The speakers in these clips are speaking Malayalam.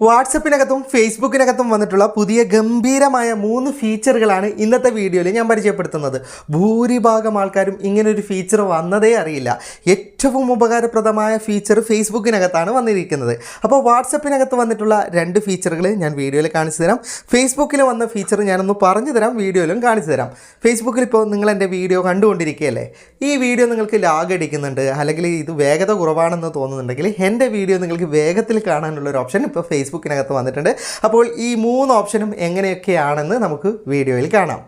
വാട്സപ്പിനകത്തും ഫേസ്ബുക്കിനകത്തും വന്നിട്ടുള്ള പുതിയ ഗംഭീരമായ മൂന്ന് ഫീച്ചറുകളാണ് ഇന്നത്തെ വീഡിയോയിൽ ഞാൻ പരിചയപ്പെടുത്തുന്നത്. ഭൂരിഭാഗം ആൾക്കാരും ഇങ്ങനൊരു ഫീച്ചർ വന്നതേ അറിയില്ല. ഏറ്റവും ഉപകാരപ്രദമായ ഫീച്ചർ ഫേസ്ബുക്കിനകത്താണ് വന്നിരിക്കുന്നത്. അപ്പോൾ വാട്സപ്പിനകത്ത് വന്നിട്ടുള്ള രണ്ട് ഫീച്ചറുകൾ ഞാൻ വീഡിയോയിൽ കാണിച്ചു തരാം. ഫേസ്ബുക്കിൽ വന്ന ഫീച്ചർ ഞാനൊന്ന് പറഞ്ഞു തരാം വീഡിയോയിലും കാണിച്ചു തരാം. ഫേസ്ബുക്കിൽ ഇപ്പോൾ നിങ്ങൾ എന്റെ വീഡിയോ കണ്ടുകൊണ്ടിരിക്കുകയല്ലേ? ഈ വീഡിയോ നിങ്ങൾക്ക് ലാഗ് അടിക്കുന്നുണ്ട് അല്ലെങ്കിൽ ഇത് വേഗത കുറവാണെന്ന് തോന്നുന്നുണ്ടെങ്കിൽ എന്റെ വീഡിയോ നിങ്ങൾക്ക് വേഗത്തിൽ കാണാനുള്ള ഒരു ഓപ്ഷൻ ഇപ്പോൾ ഫേസ്ബുക്കിനകത്ത് വന്നിട്ടുണ്ട്. അപ്പോൾ ഈ മൂന്ന് ഓപ്ഷനും എങ്ങനെയൊക്കെയാണെന്ന് നമുക്ക് വീഡിയോയിൽ കാണാം.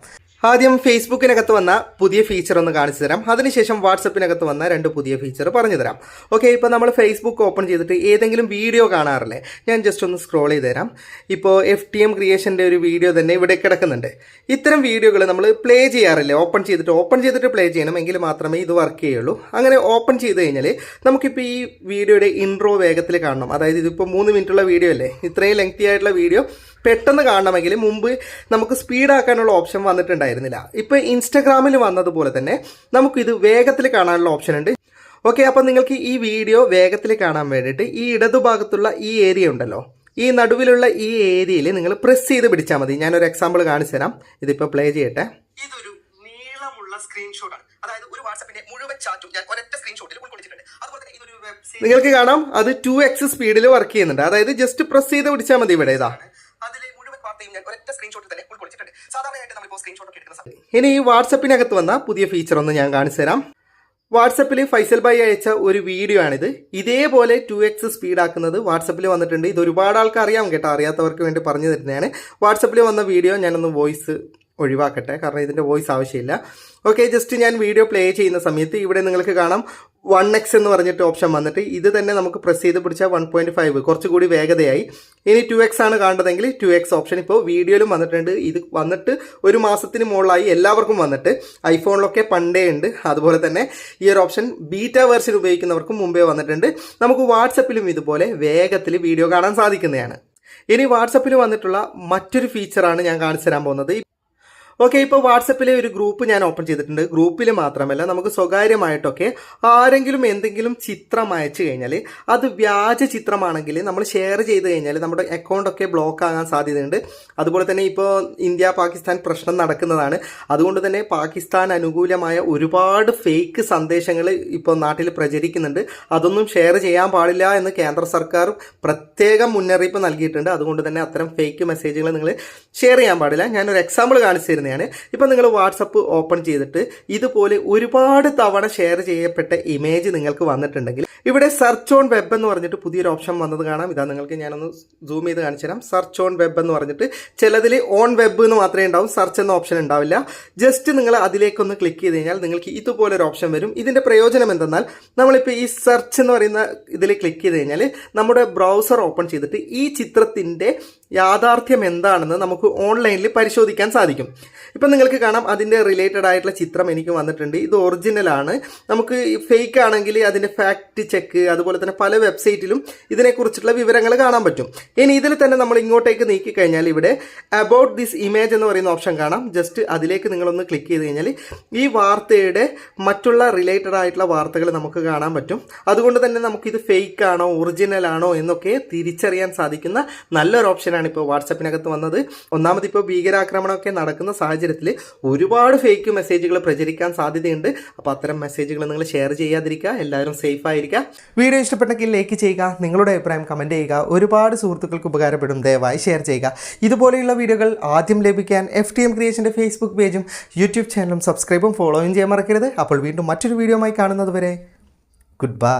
ആദ്യം ഫേസ്ബുക്കിനകത്ത് വന്ന പുതിയ ഫീച്ചർ ഒന്ന് കാണിച്ചു തരാം. അതിനുശേഷം വാട്സപ്പിനകത്ത് വന്ന രണ്ട് പുതിയ ഫീച്ചർ പറഞ്ഞു തരാം. ഓക്കെ ഇപ്പോൾ നമ്മൾ ഫേസ്ബുക്ക് ഓപ്പൺ ചെയ്തിട്ട് ഏതെങ്കിലും വീഡിയോ കാണാറില്ലേ? ഞാൻ ജസ്റ്റ് ഒന്ന് സ്ക്രോൾ ചെയ്ത് തരാം. ഇപ്പോൾ എഫ് ടി എം ക്രിയേഷന്റെ ഒരു വീഡിയോ തന്നെ ഇവിടെ കിടക്കുന്നുണ്ട്. ഇത്തരം വീഡിയോകൾ നമ്മൾ പ്ലേ ചെയ്യാറില്ലേ? ഓപ്പൺ ചെയ്തിട്ട് ഓപ്പൺ ചെയ്തിട്ട് പ്ലേ ചെയ്യണം എങ്കിൽ മാത്രമേ ഇത് വർക്ക് ചെയ്യുള്ളൂ. അങ്ങനെ ഓപ്പൺ ചെയ്ത് കഴിഞ്ഞാൽ നമുക്കിപ്പോൾ ഈ വീഡിയോയുടെ ഇൻട്രോ വേഗത്തിൽ കാണണം. അതായത് ഇതിപ്പോൾ മൂന്ന് മിനിറ്റുള്ള വീഡിയോ അല്ലേ? ഇത്രയും ലെങ്തി ആയിട്ടുള്ള വീഡിയോ പെട്ടെന്ന് കാണണമെങ്കിൽ മുമ്പ് നമുക്ക് സ്പീഡാക്കാനുള്ള ഓപ്ഷൻ വന്നിട്ടുണ്ടായിരുന്നില്ല. ഇപ്പോൾ ഇൻസ്റ്റാഗ്രാമിൽ വന്നതുപോലെ തന്നെ നമുക്കിത് വേഗത്തിൽ കാണാനുള്ള ഓപ്ഷൻ ഉണ്ട്. ഓക്കെ അപ്പോൾ നിങ്ങൾക്ക് ഈ വീഡിയോ വേഗത്തിൽ കാണാൻ വേണ്ടിയിട്ട് ഈ ഇടതുഭാഗത്തുള്ള ഈ ഏരിയ ഉണ്ടല്ലോ ഈ നടുവിലുള്ള ഈ ഏരിയയിൽ നിങ്ങൾ പ്രസ് ചെയ്ത് പിടിച്ചാൽ മതി. ഞാനൊരു എക്സാമ്പിൾ കാണിച്ചു തരാം. ഇതിപ്പോൾ പ്ലേ ചെയ്യട്ടെ. ഇതൊരു നീളമുള്ള സ്ക്രീൻഷോട്ടാണ് അതായത് ഒരു വാട്സാപ്പിന്റെ മുഴുവൻ ചാറ്റും ഞാൻ ഒരൊറ്റ സ്ക്രീൻഷോട്ടിൽ ഉൾക്കൊള്ളിച്ചിട്ടുണ്ട് അതുപോലെ തന്നെ ഇതൊരു വെബ്സൈറ്റ് നിങ്ങൾക്ക് കാണാം. അത് ടു എക്സ് സ്പീഡിൽ വർക്ക് ചെയ്യുന്നുണ്ട്. അതായത് ജസ്റ്റ് പ്രസ് ചെയ്ത് പിടിച്ചാൽ മതി ഇവിടെ ഇതാ അതിലെ മുഴുവൻ വാർത്തയും ഞാൻ ഒരൊറ്റ സ്ക്രീൻഷോട്ടിൽ തന്നെ ഉൾക്കൊള്ളിച്ചിട്ടുണ്ട് സാധാരണയായിട്ട് സ്ക്രീൻഷോട്ട് എടുക്കുന്ന ഇനി ഈ വാട്സപ്പിനകത്ത് വന്ന പുതിയ ഫീച്ചർ ഒന്ന് ഞാൻ കാണിച്ചു തരാം. വാട്സപ്പിൽ ഫൈസൽ ബൈ അയച്ച ഒരു വീഡിയോ ആണിത്. ഇതേപോലെ ടു എക്സ് സ്പീഡ് ആക്കുന്നത് വാട്സപ്പിൽ വന്നിട്ടുണ്ട്. ഇത് ഒരുപാട് ആൾക്കാർ അറിയാം കേട്ടോ. അറിയാത്തവർക്ക് വേണ്ടി പറഞ്ഞു തരുന്നതാണ്. വാട്സപ്പിൽ വന്ന വീഡിയോ ഞാനൊന്ന് വോയിസ് ഒഴിവാക്കട്ടെ. കാരണം ഇതിന്റെ വോയിസ് ആവശ്യമില്ല. ഓക്കെ ജസ്റ്റ് ഞാൻ വീഡിയോ പ്ലേ ചെയ്യുന്ന സമയത്ത് ഇവിടെ നിങ്ങൾക്ക് കാണാം വൺ എക്സ് എന്ന് പറഞ്ഞിട്ട് ഓപ്ഷൻ വന്നിട്ട്. ഇത് തന്നെ നമുക്ക് പ്രസ് ചെയ്ത് പിടിച്ചാൽ വൺ പോയിന്റ് ഫൈവ് കുറച്ചുകൂടി വേഗതയായി. ഇനി ടു എക്സ് ആണ് കാണേണ്ടതെങ്കിൽ ടു എക്സ് ഓപ്ഷൻ ഇപ്പോൾ വീഡിയോയിലും വന്നിട്ടുണ്ട്. ഇത് വന്നിട്ട് ഒരു മാസത്തിന് മുകളിലായി എല്ലാവർക്കും വന്നിട്ട്. ഐഫോണിലൊക്കെ പണ്ടേ ഉണ്ട്. അതുപോലെ തന്നെ ഈ ഒരു ഓപ്ഷൻ ബീറ്റ വേർഷൻ ഉപയോഗിക്കുന്നവർക്കും മുമ്പേ വന്നിട്ടുണ്ട്. നമുക്ക് വാട്സപ്പിലും ഇതുപോലെ വേഗത്തിൽ വീഡിയോ കാണാൻ സാധിക്കുന്നതാണ്. ഇനി വാട്സപ്പിൽ വന്നിട്ടുള്ള മറ്റൊരു ഫീച്ചറാണ് ഞാൻ കാണിച്ചു തരാൻ പോകുന്നത്. ഓക്കെ ഇപ്പോൾ വാട്സപ്പിലെ ഒരു ഗ്രൂപ്പ് ഞാൻ ഓപ്പൺ ചെയ്തിട്ടുണ്ട്. ഗ്രൂപ്പിൽ മാത്രമല്ല നമുക്ക് സ്വകാര്യമായിട്ടൊക്കെ ആരെങ്കിലും എന്തെങ്കിലും ചിത്രം അയച്ചു കഴിഞ്ഞാൽ അത് വ്യാജ ചിത്രമാണെങ്കിൽ നമ്മൾ ഷെയർ ചെയ്ത് കഴിഞ്ഞാൽ നമ്മുടെ അക്കൗണ്ടൊക്കെ ബ്ലോക്ക് ആകാൻ സാധ്യതയുണ്ട്. അതുപോലെ തന്നെ ഇപ്പോൾ ഇന്ത്യ പാകിസ്ഥാൻ പ്രശ്നം നടക്കുന്നതാണ്. അതുകൊണ്ട് തന്നെ പാകിസ്ഥാൻ അനുകൂലമായ ഒരുപാട് ഫേക്ക് സന്ദേശങ്ങൾ ഇപ്പോൾ നാട്ടിൽ പ്രചരിക്കുന്നുണ്ട്. അതൊന്നും ഷെയർ ചെയ്യാൻ പാടില്ല എന്ന് കേന്ദ്ര സർക്കാർ പ്രത്യേകം മുന്നറിയിപ്പ് നൽകിയിട്ടുണ്ട്. അതുകൊണ്ട് തന്നെ അത്തരം ഫേക്ക് മെസ്സേജുകൾ നിങ്ങൾ ഷെയർ ചെയ്യാൻ പാടില്ല. ഞാനൊരു എക്സാമ്പിൾ കാണിച്ചു തരുന്നതാണ് ഇപ്പം നിങ്ങൾ വാട്സപ്പ് ഓപ്പൺ ചെയ്തിട്ട് ഇതുപോലെ ഒരുപാട് തവണ ഷെയർ ചെയ്യപ്പെട്ട ഇമേജ് നിങ്ങൾക്ക് വന്നിട്ടുണ്ടെങ്കിൽ ഇവിടെ സെർച്ച് ഓൺ വെബ് എന്ന് പറഞ്ഞിട്ട് പുതിയൊരു ഓപ്ഷൻ വന്നത് കാണാം. ഇതാ നിങ്ങൾക്ക് ഞാനൊന്ന് സൂം ചെയ്ത് കാണിച്ചു തരാം. സെർച്ച് ഓൺ വെബ് എന്ന് പറഞ്ഞിട്ട് ചിലതിൽ ഓൺ വെബ് എന്ന് മാത്രമേ ഉണ്ടാവും. സെർച്ച് എന്ന ഓപ്ഷൻ ഉണ്ടാവില്ല. ജസ്റ്റ് നിങ്ങൾ അതിലേക്കൊന്ന് ക്ലിക്ക് ചെയ്ത് കഴിഞ്ഞാൽ നിങ്ങൾക്ക് ഇതുപോലൊരു ഓപ്ഷൻ വരും. ഇതിന്റെ പ്രയോജനം എന്തെന്നാൽ നമ്മളിപ്പോൾ ഈ സെർച്ച് എന്ന് പറയുന്ന ഇതിൽ ക്ലിക്ക് ചെയ്ത് കഴിഞ്ഞാൽ നമ്മുടെ ബ്രൗസർ ഓപ്പൺ ചെയ്തിട്ട് ഈ ചിത്രത്തിന്റെ യാഥാർത്ഥ്യം എന്താണെന്ന് നമുക്ക് ഓൺലൈനിൽ പരിശോധിക്കാൻ സാധിക്കും. ഇപ്പം നിങ്ങൾക്ക് കാണാം അതിന്റെ റിലേറ്റഡ് ആയിട്ടുള്ള ചിത്രം എനിക്ക് വന്നിട്ടുണ്ട്. ഇത് ഒറിജിനലാണ് നമുക്ക് ഫേക്ക് ആണെങ്കിൽ അതിന്റെ ഫാക്റ്റ് ചെക്ക് അതുപോലെ തന്നെ പല വെബ്സൈറ്റിലും ഇതിനെക്കുറിച്ചുള്ള വിവരങ്ങൾ കാണാൻ പറ്റും. ഇനി ഇതിൽ തന്നെ നമ്മൾ ഇങ്ങോട്ടേക്ക് നീക്കി കഴിഞ്ഞാൽ ഇവിടെ അബൌട്ട് ദിസ് ഇമേജ് എന്ന് പറയുന്ന ഓപ്ഷൻ കാണാം. ജസ്റ്റ് അതിലേക്ക് നിങ്ങളൊന്ന് ക്ലിക്ക് ചെയ്ത് കഴിഞ്ഞാൽ ഈ വാർത്തയുടെ മറ്റുള്ള റിലേറ്റഡ് ആയിട്ടുള്ള വാർത്തകൾ നമുക്ക് കാണാൻ പറ്റും. അതുകൊണ്ട് തന്നെ നമുക്കിത് ഫേക്ക് ആണോ ഒറിജിനൽ ആണോ എന്നൊക്കെ തിരിച്ചറിയാൻ സാധിക്കുന്ന നല്ലൊരു ഓപ്ഷനാണ് ഇപ്പോൾ വാട്സപ്പിനകത്ത് വന്നത്. ഒന്നാമത് ഇപ്പോൾ ഭീകരാക്രമണമൊക്കെ നടക്കുന്ന സാഹചര്യത്തിൽ ഒരുപാട് ഫേക്ക് മെസ്സേജുകൾ പ്രചരിക്കാൻ സാധ്യതയുണ്ട്. അപ്പോൾ അത്തരം മെസ്സേജുകൾ നിങ്ങൾ ഷെയർ ചെയ്യാതിരിക്കുക. എല്ലാവരും സേഫ് ആയിരിക്കുക. വീഡിയോ ഇഷ്ടപ്പെട്ടെങ്കിൽ ലൈക്ക് ചെയ്യുക. നിങ്ങളുടെ അഭിപ്രായം കമന്റ് ചെയ്യുക. ഒരുപാട് സുഹൃത്തുക്കൾക്ക് ഉപകാരപ്പെടും. ദയവായി ഷെയർ ചെയ്യുക. ഇതുപോലെയുള്ള വീഡിയോകൾ ആദ്യം ലഭിക്കാൻ എഫ് ടി എം ക്രിയേഷന്റെ ഫേസ്ബുക്ക് പേജും യൂട്യൂബ് ചാനലും സബ്സ്ക്രൈബും ഫോളോയും ചെയ്യാൻ മറക്കരുത്. അപ്പോൾ വീണ്ടും മറ്റൊരു വീഡിയോ ആയി കാണുന്നത് വരെ ഗുഡ് ബൈ